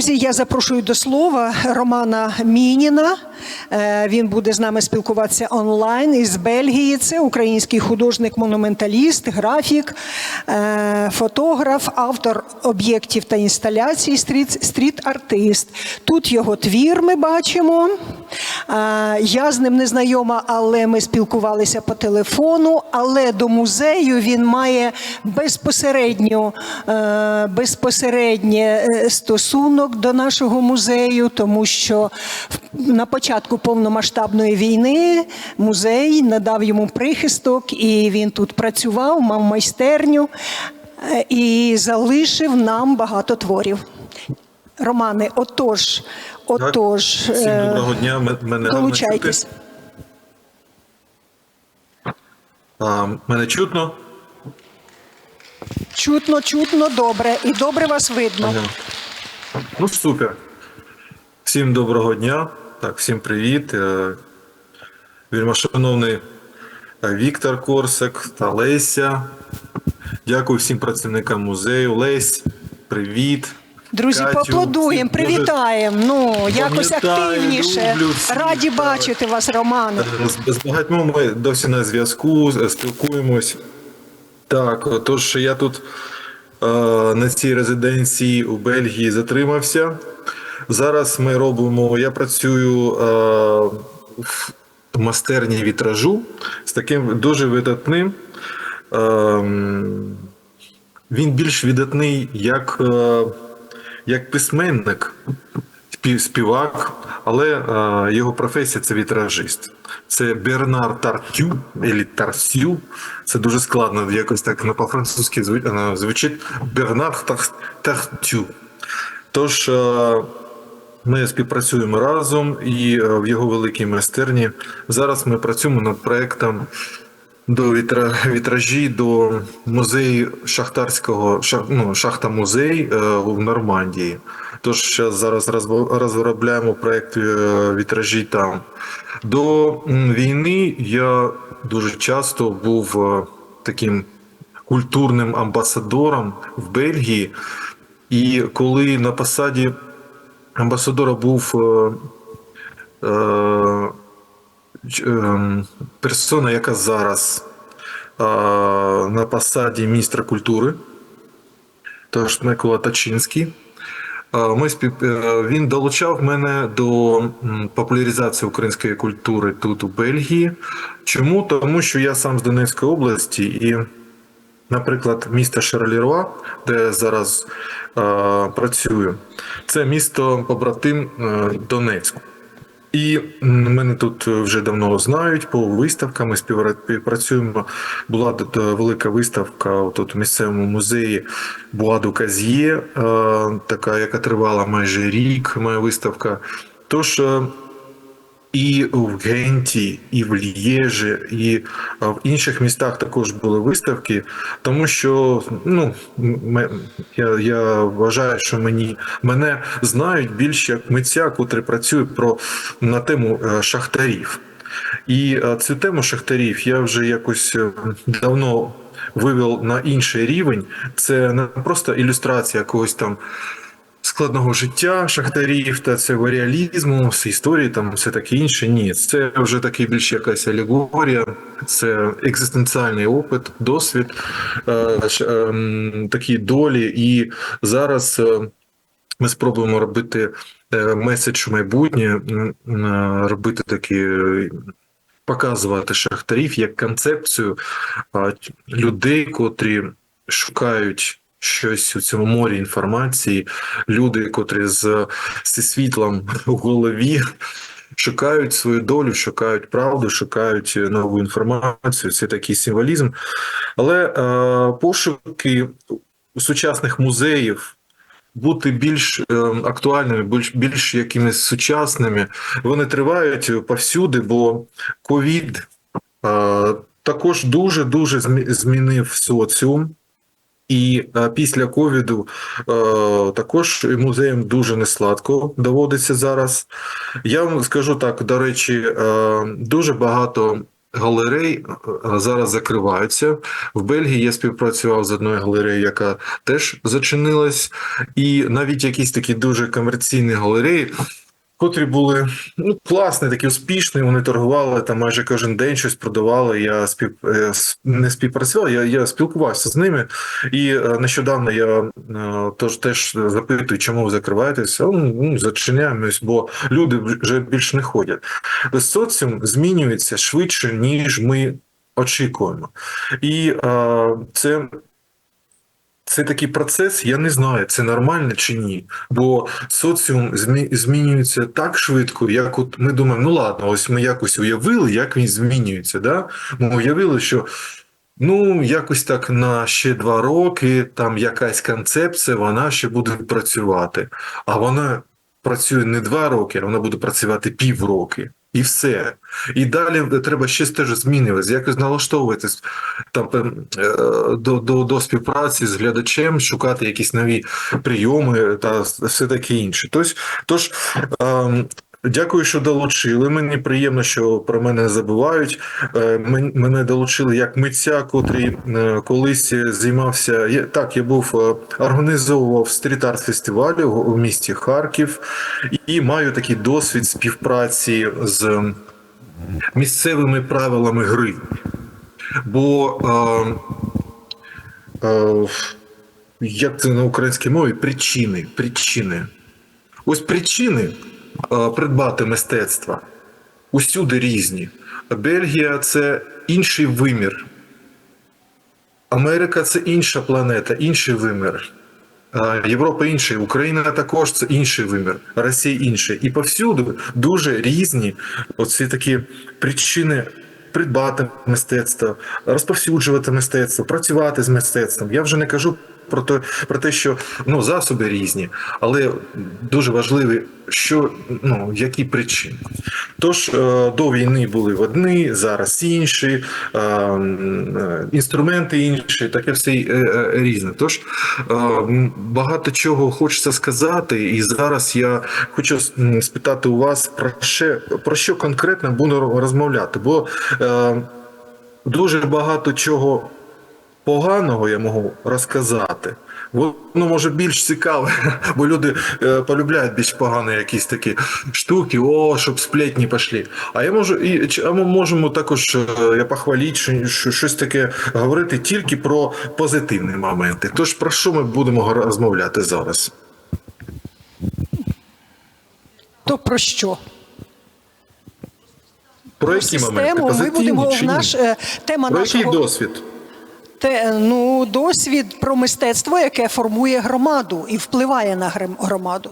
Друзі, я запрошую до слова Романа Мініна. Е, Він буде з нами спілкуватися онлайн із Бельгії. Це український художник-монументаліст, графік, е, фотограф, автор об'єктів та інсталяцій, стріт, стріт-артист. Тут його твір ми бачимо. Е, Я з ним не знайома, але ми спілкувалися по телефону. Але до музею він має безпосередню, е, безпосереднє е, стосунок до нашого музею, тому що на початку повномасштабної війни музей надав йому прихисток, і він тут працював, мав майстерню е, і залишив нам багато творів. Романе, отож, отож, Всім е, доброго дня. Мене долучайтесь. мене чутно? Чутно, чутно, добре, і добре вас видно. Ага. Ну, супер. Всім доброго дня. Так, всім привіт. Е, е, Віктор Корсак та Леся. Дякую всім працівникам музею. Лесь, привіт. Друзі, Катю, поаплодуємо, привітаємо. Ну, якось активніше. люблю Раді так. бачити вас, Романе. З, з багатьма ми досі на зв'язку, е, спілкуємось. Так, тож я тут е, на цій резиденції у Бельгії затримався. Зараз ми робимо. Я працюю е, в мастерні вітражу з таким дуже видатним. Е, він більш видатний як, е, як письменник, співак, але е, його професія це вітражист. Це Бернар Тартю, або Тарсю. Це дуже складно, якось так на по-французьки е, звучить Бернар Тар- Тартю. Тож е, ми співпрацюємо разом і в його великій майстерні. Зараз ми працюємо над проектом до вітра, вітражі до музею шахтарського шах, ну, шахта музей е, в Нормандії. Тож зараз розробляємо проект е, вітражі там. До війни я дуже часто був е, таким культурним амбасадором в Бельгії. І коли на посаді амбасадора був е, е, персона, яка зараз на посаді міністра культури, тож Микола Тачинський. Ми спів... е, Він долучав мене до популяризації української культури тут у Бельгії. Чому? Тому що я сам з Донецької області і, наприклад, місто Шарлеруа, де я зараз е, працюю, це місто побратим е, Донецьку. І мене тут вже давно знають по виставкам. Ми співпрацюємо. Була е, велика виставка тут у місцевому музеї Буаду Каз'є, е, така, яка тривала майже рік. Моя виставка. Тож е, і в Генті, і в Лєжі, і е, в інших містах також були виставки, тому що ну я, я вважаю, що мені мене знають більше як митця, котрий працює про на тему е, шахтарів. І е, цю тему шахтарів я вже якось давно вивів на інший рівень. Це не просто ілюстрація якогось там складного життя шахтарів та цього реалізму, історії, там все таке інше. Ні, це вже такий більш якась алегорія, це екзистенціальний опит, досвід, е, ем, такі долі. І зараз е, ми спробуємо робити е, меседж в майбутнє, робити такі. е, Показувати шахтарів як концепцію людей, котрі шукають щось у цьому морі інформації, люди, котрі з, зі світлом у голові шукають свою долю, шукають правду, шукають нову інформацію. Це такий символізм. Але е, пошуки сучасних музеїв. Бути більш е, актуальними, більш більш якимись сучасними, вони тривають повсюди, бо ковід е, також дуже дуже змінив соціум. І е, після ковіду е, також музеям дуже несладко доводиться зараз. Я вам скажу так: до речі, е, дуже багато галерей зараз закриваються. В Бельгії я співпрацював з одною галереєю, яка теж зачинилась, і навіть якісь такі дуже комерційні галереї. Котрі були ну класні, такі успішні. Вони торгували там майже кожен день щось продавали. Я спів е, не співпрацював, я, я спілкувався з ними. І е, нещодавно я е, тож теж запитую, чому ви закриваєтеся. Ну, ну зачиняємось, бо люди вже більше не ходять. Соціум змінюється швидше, ніж ми очікуємо, і це. Це такий процес, я не знаю, це нормально чи ні. Бо соціум змінюється так швидко, як от ми думаємо, ну ладно, ось ми якось уявили, як він змінюється. Да? Ми уявили, що ну якось так на ще два роки там якась концепція, вона ще буде працювати. А вона працює не два роки, а вона буде працювати півроки. І все. І далі треба щось теж змінюватися, якось налаштовуватись там е, до, до, до співпраці з глядачем, шукати якісь нові прийоми та все таке інше. Тож, тож ем, дякую, що долучили. Мені приємно, що про мене забувають. Е, Мене долучили як митця, котрий е, колись займався. Так, я був е, організовував стріт-арт фестивалі у місті Харків і маю такий досвід співпраці з місцевими правилами гри. Бо е, е, як це на українській мові? Причини. Причини. Ось причини придбати мистецтво усюди різні. Бельгія це інший вимір. Америка це інша планета, інший вимір. Е, Європа інший, Україна також це інший вимір, Росія інший. І повсюду дуже різні оці такі причини придбати мистецтво, розповсюджувати мистецтво, працювати з мистецтвом. Я вже не кажу про те, про те, що ну, засоби різні, але дуже важливі, що ну, які причини. Тож е, до війни були одні, зараз інші, е, е, інструменти інші, таке все різне. Тож багато чого хочеться сказати, і зараз я хочу спитати у вас про ще про що конкретно буду розмовляти, бо дуже багато чого поганого я можу розказати. Воно може більш цікаве, бо люди е, полюбляють більш погані якісь такі штуки, о, щоб сплетні пішли. А я можу і а ми можемо також е, я похваліть, що, що щось таке говорити тільки про позитивні моменти. Тож про що ми будемо розмовляти зараз? То про що? Про які моменти? Систему. Ми будемо чи ні? наш е, тема Про який нашого досвід? Те, ну, досвід про мистецтво, яке формує громаду і впливає на громаду.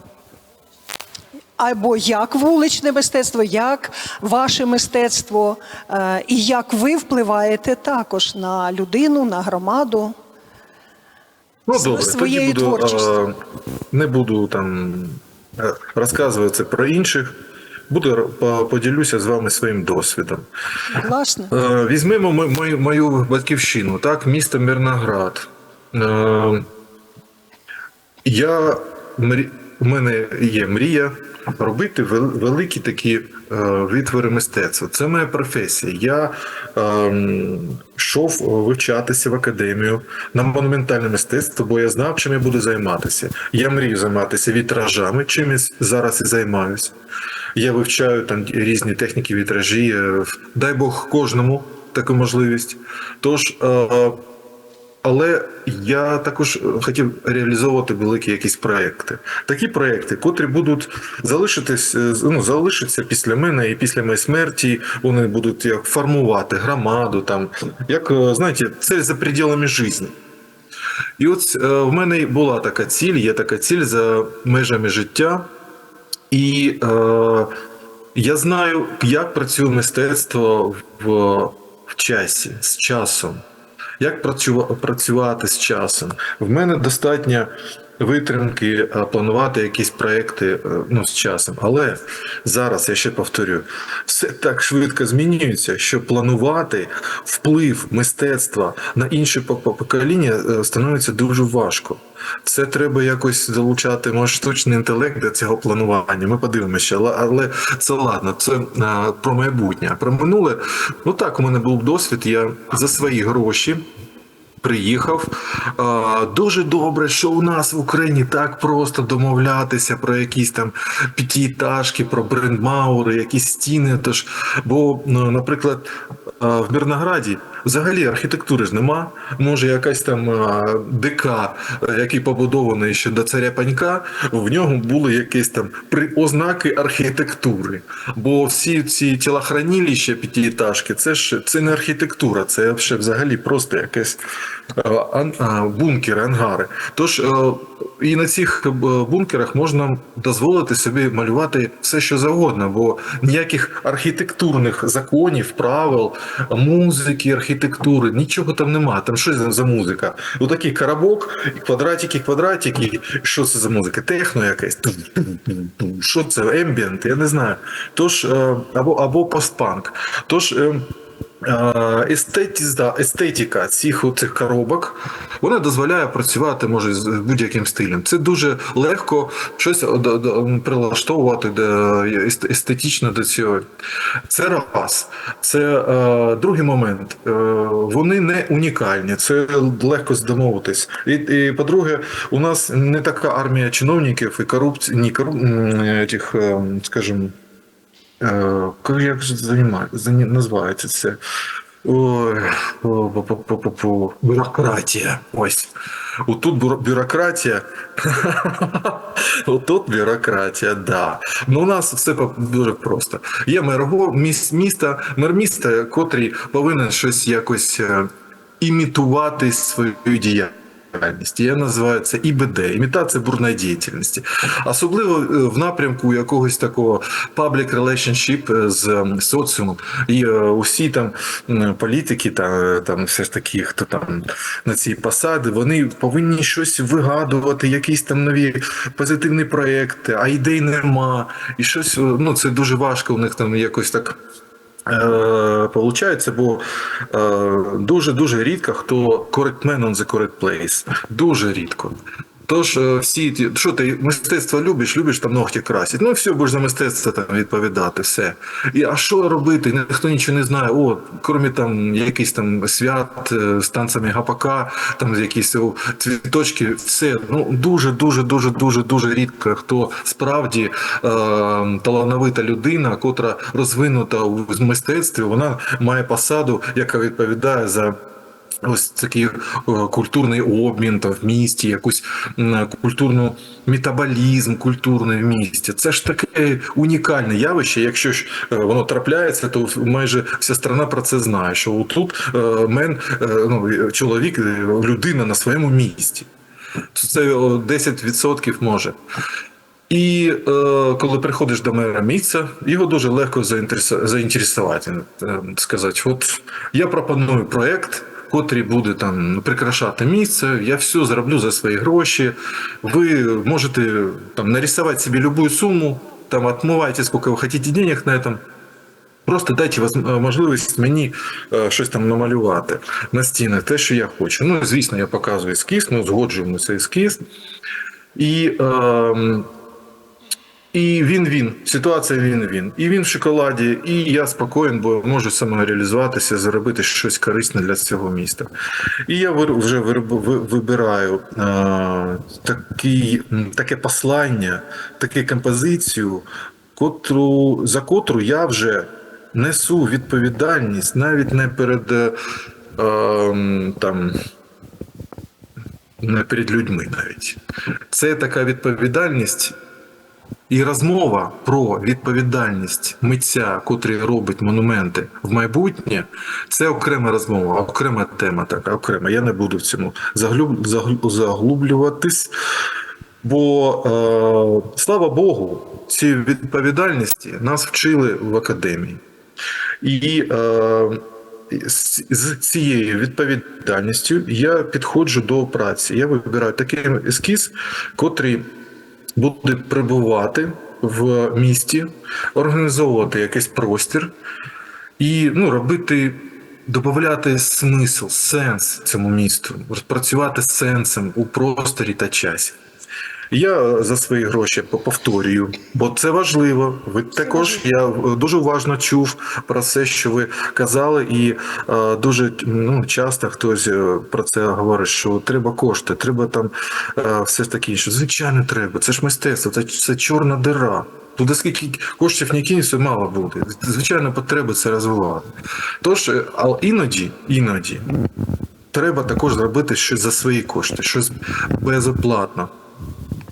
Або як вуличне мистецтво, як ваше мистецтво, е, і як ви впливаєте також на людину, на громаду. Ну добре, своєю тоді буду, творчістю. е, не буду там е, розказувати про інших. Буду поділюся з вами своїм досвідом. Власне, Е, Візьмемо мою, мою батьківщину, так, місто Мирноград. Е, Я. У мене є мрія робити великі такі е, витвори мистецтва. Це моя професія. Я ем, йшов вивчатися в академію на монументальне мистецтво, бо я знав, чим я буду займатися. Я мрію займатися вітражами, чим я зараз і займаюся. Я вивчаю там різні техніки вітражі. е, Дай Бог кожному таку можливість. Тож. Е, але я також хотів реалізовувати великі якісь проекти. Такі проекти, котрі будуть залишитись, е, ну, залишаться після мене і після моєї смерті. Вони будуть як формувати громаду, там як знаєте, це за пределами життя. І от в мене була така ціль, є така ціль за межами життя. І е, я знаю, як працює мистецтво в, в часі, з часом. Як працювати з часом? В мене достатньо витримки, планувати якісь проекти е, ну, з часом. Але зараз я ще повторю, все так швидко змінюється, що планувати вплив мистецтва на інші пок- покоління е, становиться дуже важко. Це треба якось залучати, може, штучний інтелект до цього планування. Ми подивимося, але, але це ладно, це е, про майбутнє. Про минуле, ну так, у мене був досвід. Я за свої гроші приїхав. Дуже добре, що у нас в Україні так просто домовлятися про якісь там п'ятиэтажки, про брендмаури, якісь стіни. Тож, бо, ну, наприклад, в Мирнограді взагалі архітектури ж нема. Може, якась там а, ДК, який побудований ще до царя Панька, в нього були якісь там ознаки архітектури. Бо всі ці тілохранилища п'ятиэтажки, це ж це не архітектура, це взагалі просто якесь е, бункери, ангари. Тож е, і на цих е, бункерах можна дозволити собі малювати все, що завгодно, бо ніяких архітектурних законів, правил, музики, архітектури, нічого там нема. Там що за- музика? Отакий коробок, квадратики, квадратики. Що це за музика? Техно якесь. Що це? Ембієнт? Я не знаю. Тож, е, або, або постпанк. Тож. Е, Е, естетізда, естетика цих цих коробок вона дозволяє працювати може з будь-яким стилем. Це дуже легко щось прилаштовувати до, естетично до цього. Це раз. Це е, другий момент. Е, вони не унікальні, це легко здомовитись. І, і по-друге, у нас не така армія чиновників і корупції, ні, кору, тих, е, скажімо, Е, Как як же називається це? Бюрократія. Ось. Отут бюро- бюрократія. Отут бюрократія, да. Ну, у нас все дуже просто. Є мер міста, мер міста, котрий повинен щось якось е, імітувати свою діяльність. Діяльність. Я називаю це ІБД, імітація бурної діяльності. Особливо е, в напрямку якогось такого public relationship е, з соціумом. І е, усі там політики, та, там все ж таки, хто там на ці посади, вони повинні щось вигадувати, якісь там нові позитивні проекти, а ідей нема. І щось, е, ну це дуже важко у них там якось так. Е, Получається, бо дуже дуже рідко хто correct man on the correct place. Дуже рідко. Тож всі ті, що ти мистецтво любиш, любиш там ногті красити. Ну все, будеш за мистецтво там відповідати, все. І а що робити? Ніхто нічого не знає. О, крім там якісь там свят е, з танцями гапака, там якісь цвіточки, все. Ну дуже, дуже, дуже, дуже, дуже рідко хто справді е, талановита людина, котра розвинута у мистецтві, вона має посаду, яка відповідає за. Ось такий е, культурний обмін там в місті, якусь культурну метаболізм культурний в місті. Це ж таке унікальне явище. Якщо ж е, воно трапляється, то майже вся страна про це знає. Що тут е, мен, ну, чоловік, людина на своєму місці. Це 10% може. І е, коли приходиш до мера місця, його дуже легко заінтересу- заінтересувати. Сказати, от я пропоную проект, котрий буде там прикрашати місце, я все зроблю за свої гроші. Ви можете там нарисувати собі любую суму, там отмывайте, сколько ви хочете денег на этом. Просто дайте можливість мені е, щось там намалювати на стінах, те, що я хочу. Ну, звісно, я показую ескіз, ну, згоджуємо цей ескіз. І, ем, і він він. Ситуація він він. І він в шоколаді, і я спокоєн, бо можу самореалізуватися, заробити щось корисне для цього міста. І я вже вибираю такий, м, таке послання, таку композицію, котру, за котру я вже несу відповідальність навіть не перед е, ем, там. Не перед людьми навіть. Це така відповідальність і розмова про відповідальність митця, котрий робить монументи в майбутнє, це окрема розмова, окрема тема, така окрема. Я не буду в цьому заглуб, заглуб- заглублюватись. Бо е, слава Богу, ці відповідальності нас вчили в академії. І е, з цією відповідальністю я підходжу до праці. Я вибираю такий ескіз, котрий буде прибувати в місті, організовувати якийсь простір і ну, робити, додати смисл, сенс цьому місту, розпрацювати сенсом у просторі та часі. Я за свої гроші по- повторюю, бо це важливо. Ви також я е, дуже уважно чув про все, що ви казали, і е, дуже ну, часто хтось е, про це говорить, що треба кошти, треба там е, все ж таке інше. Звичайно, треба. Це ж мистецтво, це, це чорна дира. Туди скільки коштів не кинеться, мало буде. Звичайно, потреби це розвивати. Тож, е, а іноді, іноді треба також зробити щось за свої кошти, щось безоплатно.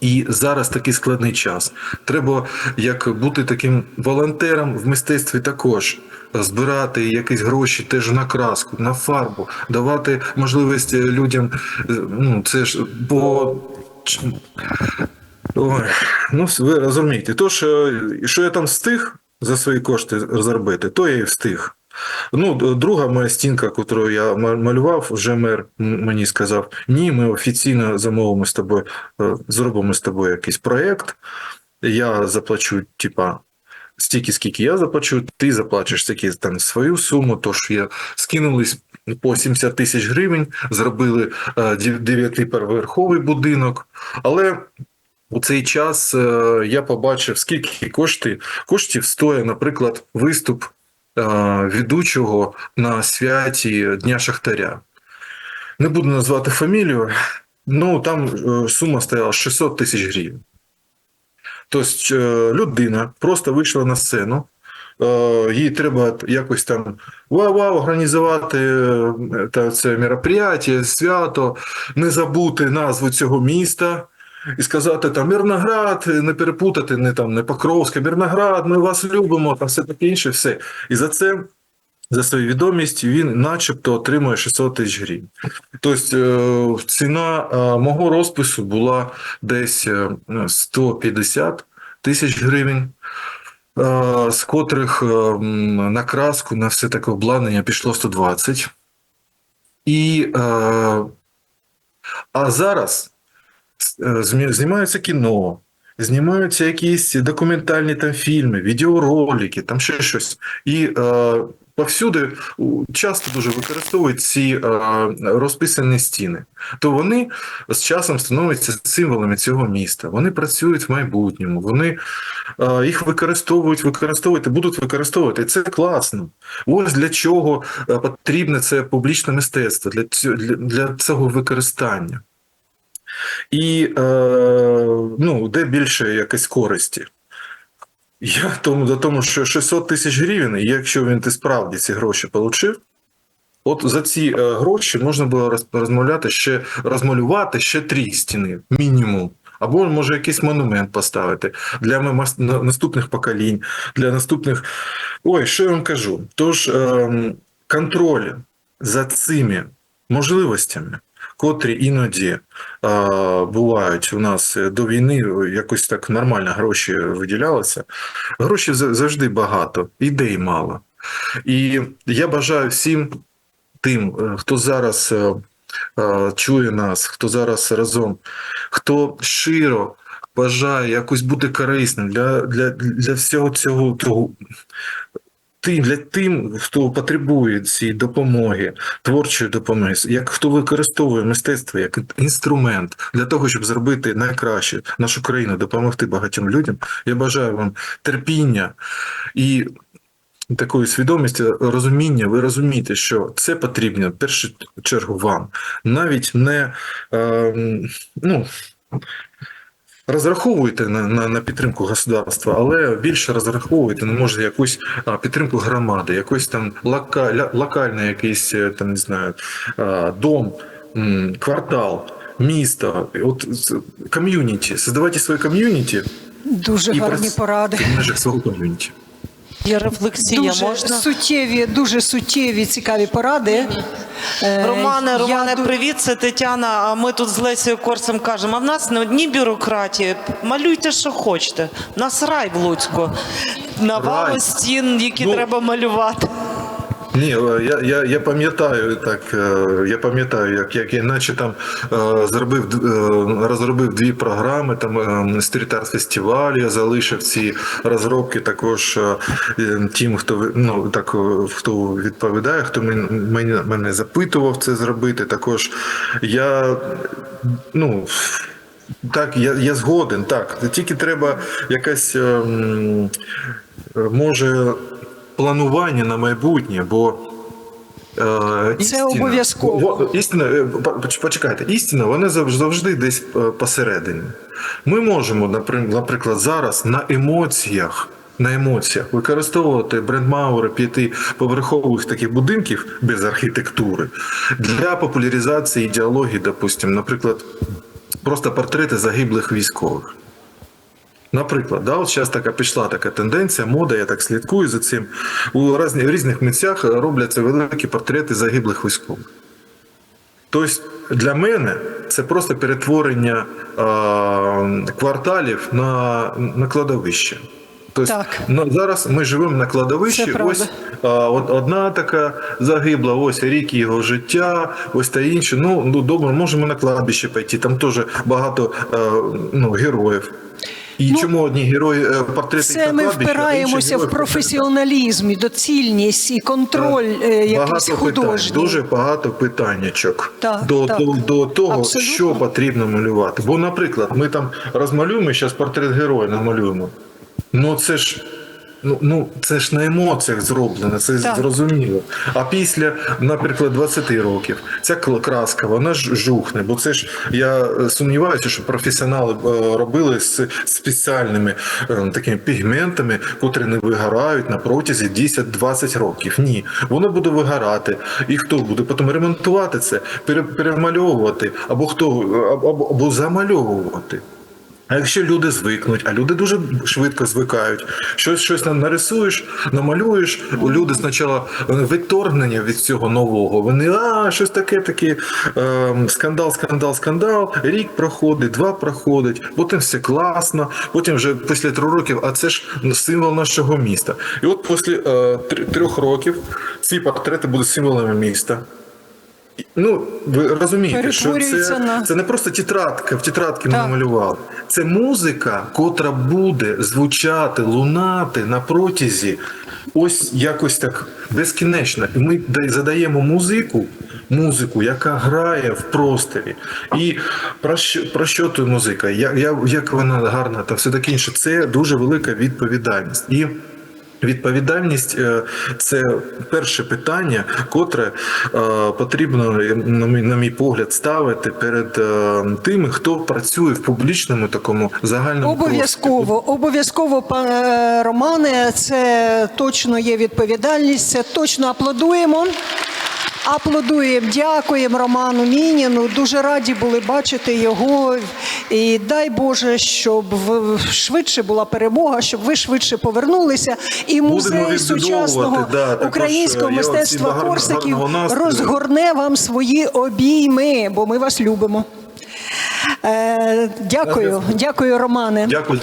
І зараз такий складний час. Треба як бути таким волонтером в мистецтві також. Збирати якісь гроші теж на краску, на фарбу, давати можливість людям. е, Ну це ж бо Ой, ну ви розумієте. То, що, що я там встиг за свої кошти зробити, то я і встиг. Ну, друга моя стінка, яку я малював, вже мер мені сказав: ні, ми офіційно замовимо з тобою, е, зробимо з тобою якийсь проєкт. Я заплачу, типа, стільки, скільки я заплачу, ти заплачеш стільки там свою суму. Тож я скинулись по 70 тисяч гривень, зробили е, дев'ятиповерховий будинок. Але у цей час е, я побачив, скільки кошти, коштів стоїть, наприклад, виступ ведучого на святі Дня Шахтаря. Не буду назвати фамілію, ну там е, сума стояла 600 тисяч гривень. Тобто е, людина просто вийшла на сцену, е, їй треба якось там вау-вау організувати е, та це мероприятие, свято, не забути назву цього міста. І сказати там Мирноград, не перепутати, не там не Покровська, Мирноград, ми вас любимо, там все таке інше, все. І за це, за свою відомість, він начебто отримує 600 тисяч гривень. Тобто е, ціна е, мого розпису була десь е, 150 тисяч гривень, е, з котрих е, на краску, на все таке обладнання пішло 120. І, е, а зараз знімаються кіно, знімаються якісь документальні там фільми, відеоролики, там ще щось. І е, повсюди часто дуже використовують ці е, розписані стіни. То вони з часом становляться символами цього міста. Вони працюють в майбутньому, вони е, їх використовують, використовують і будуть використовувати. І це класно. Ось для чого е, потрібне це публічне мистецтво, для для, для цього використання. І е, ну, де більше якось користі. Я тому до тому, що 600 тисяч гривень, якщо він ти справді ці гроші отримав, от за ці е, гроші можна було розмовляти ще розмалювати ще три стіни, мінімум. Або може якийсь монумент поставити для наступних поколінь, для наступних. Ой, що я вам кажу? Тож ем, контроль за цими можливостями, котрі іноді е, бувають у нас до війни, якось так нормально гроші виділялися. Грошей за- завжди багато, ідей мало. І я бажаю всім тим, е, хто зараз е, е, чує нас, хто зараз разом, хто щиро бажає якось бути корисним для, для, для всього цього того. Тим, для тим, хто потребує цієї допомоги, творчої допомоги, як хто використовує мистецтво як інструмент для того, щоб зробити найкраще нашу країну, допомогти багатьом людям. Я бажаю вам терпіння і такої свідомості, розуміння. Ви розумієте, що це потрібно в першу чергу вам, навіть не е, ну. Розраховуйте на, на, на підтримку государства, але більше розраховуєте, на може якусь а, підтримку громади, якийсь там лакаля локальний якийсь е, там не знаю а, дом, м, квартал, місто, от ком'юніті. Создавайте своє ком'юніті Дуже і гарні поради. в межах свого ком'юніті. Є рефлексія, Дуже можна? суттєві, дуже суттєві, цікаві поради. Романе, Романе, я привіт, це Тетяна. А ми тут з Лесією Корцем кажемо, а в нас не одні бюрократії. Малюйте, що хочете. У нас рай в Луцьку. Навалу стін, які Ну, треба малювати. Ні, е, я, я, я пам'ятаю так. е, Я пам'ятаю, як, як я наче там е, зробив розробив дві програми. Там стріт-арт фестиваль. Я залишив ці розробки також тим, хто ну так хто відповідає, хто мен- мене, мене запитував це зробити. Також я ну. Так, я, я згоден, так. Тільки треба якась ем, може планування на майбутнє, бо е, істина- обов'язково. Во- Істина, е, по- поч- почекайте, істина, вона завж- завжди десь е, посередині. Ми можемо, наприклад, зараз на емоціях. На емоціях використовувати брендмаури п'ятиповерхових таких будинків без архітектури для популяризації ідеології, допустимо, наприклад, просто портрети загиблих військових. Наприклад, да, от зараз така пішла така тенденція, мода, я так слідкую за цим. У різних митцях робляться великі портрети загиблих військових. Тобто для мене це просто перетворення е, кварталів на, на кладовище. Тобто Так. ну, зараз ми живемо на кладовищі. Ось а, от одна така загибла, ось рік його життя, ось та інше. Ну, ну добре, можемо на кладбище пойти. Там теж багато е, ну, героїв. І Ну, чому одні герої е, портрети Це ми впираємося в професіоналізм, і доцільність і контроль так. якийсь багато художній. питань, дуже багато питаннячок Так, до, так. До, до того, Абсолютно. що потрібно малювати. Бо, наприклад, ми там розмалюємо зараз портрет героя намалюємо. Ну це ж. Ну, ну це ж на емоціях зроблено, це Так. зрозуміло. А після, наприклад, 20 років ця краска, вона ж жухне, бо це ж я е, сумніваюся, що професіонали е, робили з спеціальними е, такими пігментами, котрі не вигорають на протязі 10-20 років. Ні, воно буде вигорати. І хто буде потім ремонтувати це, пере- перемальовувати, або хто або- або замальовувати. А якщо люди звикнуть, а люди дуже швидко звикають, щось щось нарисуєш, намалюєш, у люди спочатку відторгнення від цього нового. Вони а щось таке, таке ем, скандал, скандал, скандал. Рік проходить, два проходить, потім все класно. Потім вже після трьох років, а це ж символ нашого міста. І от після е, трьох років ці портрети будуть символами міста. Ну, ви розумієте, що це, на- це не просто тетрадка, в тетрадки ми намалювали. Це музика, котра буде звучати, лунати на протязі ось якось так безкінечно. І ми задаємо музику, музику, яка грає в просторі. І про що, про що тут музика? Як, як, як вона гарна та все таке інше. Це дуже велика відповідальність. І Відповідальність е, це перше питання, котре е, потрібно, на мій, погляд, ставити перед е, тими, хто працює в публічному такому загальному. Обов'язково, обов'язково, пане Романе, це точно є відповідальність, це точно аплодуємо. Аплодуємо, дякуємо Роману Мініну. Дуже раді були бачити його. І дай Боже, щоб швидше була перемога, щоб ви швидше повернулися. І музей сучасного да, українського е, я мистецтва оці гарного- Корсаків розгорне вам свої обійми, бо ми вас любимо. Е, дякую, дякую, Романе. Дякую.